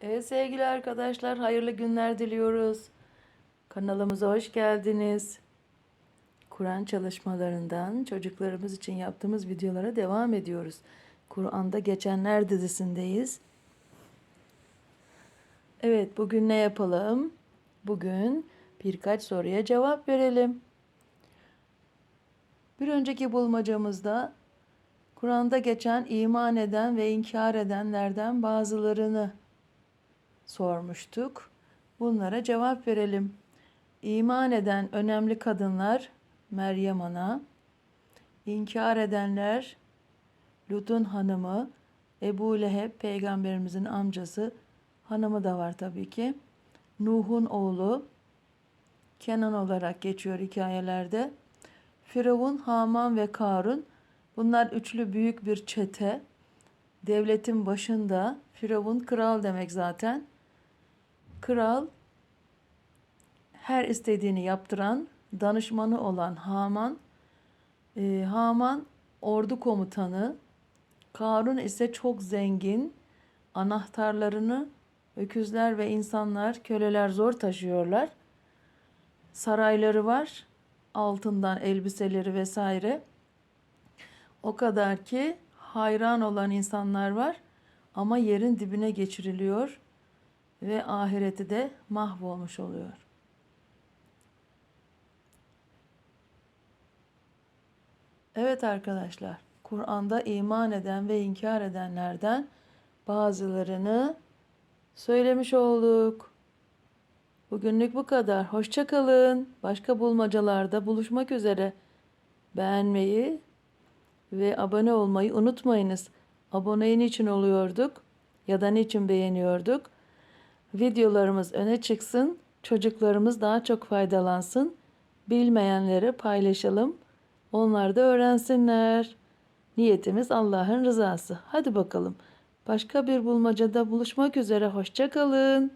Evet sevgili arkadaşlar, hayırlı günler diliyoruz. Kanalımıza hoş geldiniz. Kur'an çalışmalarından çocuklarımız için yaptığımız videolara devam ediyoruz. Kur'an'da geçenler dizisindeyiz. Evet, bugün ne yapalım? Bugün birkaç soruya cevap verelim. Bir önceki bulmacamızda Kur'an'da geçen iman eden ve inkar edenlerden bazılarını sormuştuk. Bunlara cevap verelim. İman eden önemli kadınlar Meryem Ana, inkar edenler Lut'un hanımı, Ebu Leheb peygamberimizin amcası, hanımı da var tabii ki. Nuh'un oğlu Kenan olarak geçiyor hikayelerde. Firavun, Haman ve Karun bunlar üçlü büyük bir çete. Devletin başında Firavun kral demek zaten. Kral her istediğini yaptıran danışmanı olan Haman, e, Haman ordu komutanı, Karun ise çok zengin, anahtarlarını öküzler ve insanlar, köleler zor taşıyorlar. Sarayları var, altından elbiseleri vesaire. O kadar ki hayran olan insanlar var ama yerin dibine geçiriliyor ve ahireti de mahvolmuş oluyor. Evet arkadaşlar, Kur'an'da iman eden ve inkar edenlerden bazılarını söylemiş olduk. Bugünlük bu kadar. Hoşça kalın. Başka bulmacalarda buluşmak üzere. Beğenmeyi ve abone olmayı unutmayınız. Abone niçin oluyorduk ya da niçin beğeniyorduk? Videolarımız öne çıksın, çocuklarımız daha çok faydalansın. Bilmeyenleri paylaşalım. Onlar da öğrensinler. Niyetimiz Allah'ın rızası. Hadi bakalım. Başka bir bulmacada buluşmak üzere. Hoşça kalın.